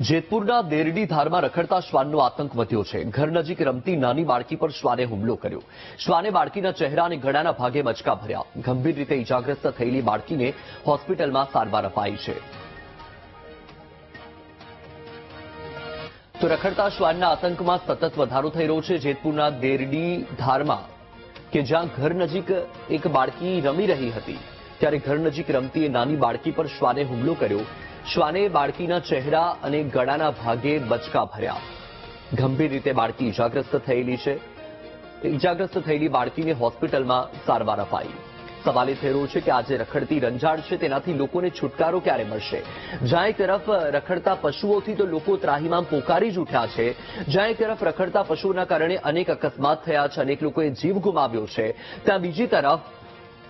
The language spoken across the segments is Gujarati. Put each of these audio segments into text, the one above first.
જેતપુરના દેરડી ધારમાં રખડતા શ્વાનનો આતંક વધ્યો છે. ઘર નજીક રમતી નાની બાળકી પર શ્વાને હુમલો કર્યો. શ્વાને બાળકીના ચહેરા અને ગળાના ભાગે મચકા ભર્યા. ગંભીર રીતે ઇજાગ્રસ્ત થયેલી બાળકીને હોસ્પિટલમાં સારવાર અપાઈ છે. તો રખડતા શ્વાનના આતંકમાં સતત વધારો થઈ રહ્યો છે જેતપુરના દેરડી ધારમાં, કે જ્યાં ઘર નજીક એક બાળકી રમી રહી હતી. ત્યારે ઘર નજીક રમતી નાની બાળકી પર શ્વાને હુમલો કર્યો. શ્વાને બાળકીના ચહેરા અને ગળાના ભાગે બચકા ભર્યા. ગંભીર રીતે બાળકી ઇજાગ્રસ્ત થયેલી છે. ઇજાગ્રસ્ત થયેલી બાળકીને હોસ્પિટલમાં સારવાર અપાઈ. સવાલ એ થઈ છે કે આજે રખડતી રંજાડ છે, તેનાથી લોકોને છુટકારો ક્યારે મળશે? જ્યાં એક તરફ રખડતા પશુઓથી તો લોકો ત્રાહીમામ પોકારી જ ઉઠ્યા છે. જ્યાં એક તરફ રખડતા પશુઓના કારણે અનેક અકસ્માત થયા છે, અનેક લોકોએ જીવ ગુમાવ્યો છે. ત્યાં બીજી તરફ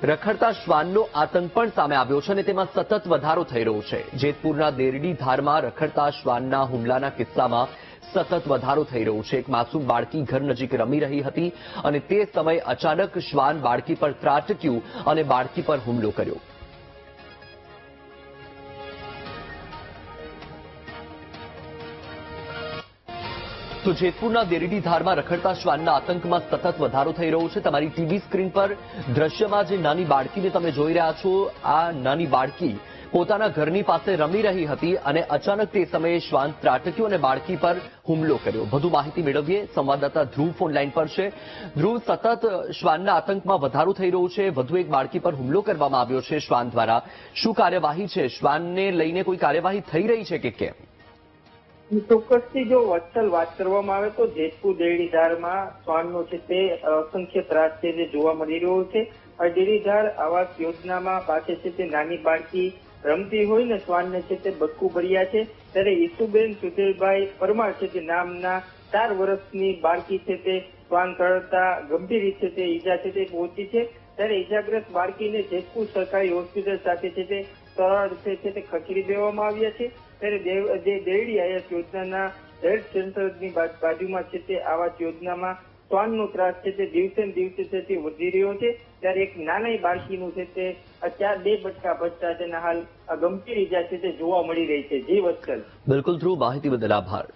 રખડતા શ્વાનનો આતંક પણ સામે આવ્યો છે અને તેમાં સતત વધારો થઈ રહ્યો છે. જેતપુરના દેરડી ધારમાં રખડતા શ્વાનના હુમલાના કિસ્સામાં સતત વધારો થઈ રહ્યો છે. એક માસૂમ બાળકી ઘર નજીક રમી રહી હતી અને તે સમયે અચાનક શ્વાન બાળકી પર ત્રાટક્યું અને બાળકી પર હુમલો કર્યો. તો જેતપુરના દેરડી ધારમાં રખડતા શ્વાનના આતંકમાં સતત વધારો થઈ રહ્યો છે. તમારી ટીવી સ્ક્રીન પર દ્રશ્યમાં જે નાની બાળકીને તમે જોઈ રહ્યા છો, આ નાની બાળકી પોતાના ઘરની પાસે રમી રહી હતી અને અચાનક તે સમયે શ્વાન ત્રાટક્યો અને બાળકી પર હુમલો કર્યો. વધુ માહિતી મેળવીએ. સંવાદદાતા ધ્રુવ ફોન લાઈન પર છે. ધ્રુવ, સતત શ્વાનના આતંકમાં વધારો થઈ રહ્યો છે. વધુ એક બાળકી પર હુમલો કરવામાં આવ્યો છે શ્વાન દ્વારા. શું કાર્યવાહી છે? શ્વાનને લઈને કોઈ કાર્યવાહી થઈ રહી છે કે કેમ? ચોક્કસથી જો વત્સલ વાત કરવામાં આવે તો જેતપુર દેડીધારમાં શ્વાનનો છે તે અસંખ્ય ત્રાસ છે જે જોવા મળી રહ્યો છે. ડેરીધાર આવાસ યોજનામાં પાસે છે તે નાની બાળકી રમતી હોય ને શ્વાનને છે તે બક્કુ ભર્યા છે. ત્યારે ઈસુબેન સુધીરભાઈ પરમાર છે તે નામના ચાર વર્ષની બાળકી છે તે શ્વાન તળતા ગંભીર રીતે તે ઈજા છે તે પહોંચી છે. ત્યારે ઈજાગ્રસ્ત બાળકીને જેતપુર સરકારી હોસ્પિટલ સાથે છે તે સરળ છે તે ખસેડી દેવામાં આવ્યા છે. ત્યારે જે આયાસ યોજનાના હેલ્થ સેન્ટરની બાજુમાં છે તે આવાસ યોજનામાં શ્વાનનો ત્રાસ છે તે દિવસે દિવસે છે તે વધી રહ્યો છે. ત્યારે એક નાની બાળકીનું છે તે ચાર બે બટકા બચતા તેના હાલ ગંભીર ઇજા છે તે જોવા મળી રહી છે. જી વત્સલ. બિલકુલ ધ્રુવ, માહિતી બદલ આભાર.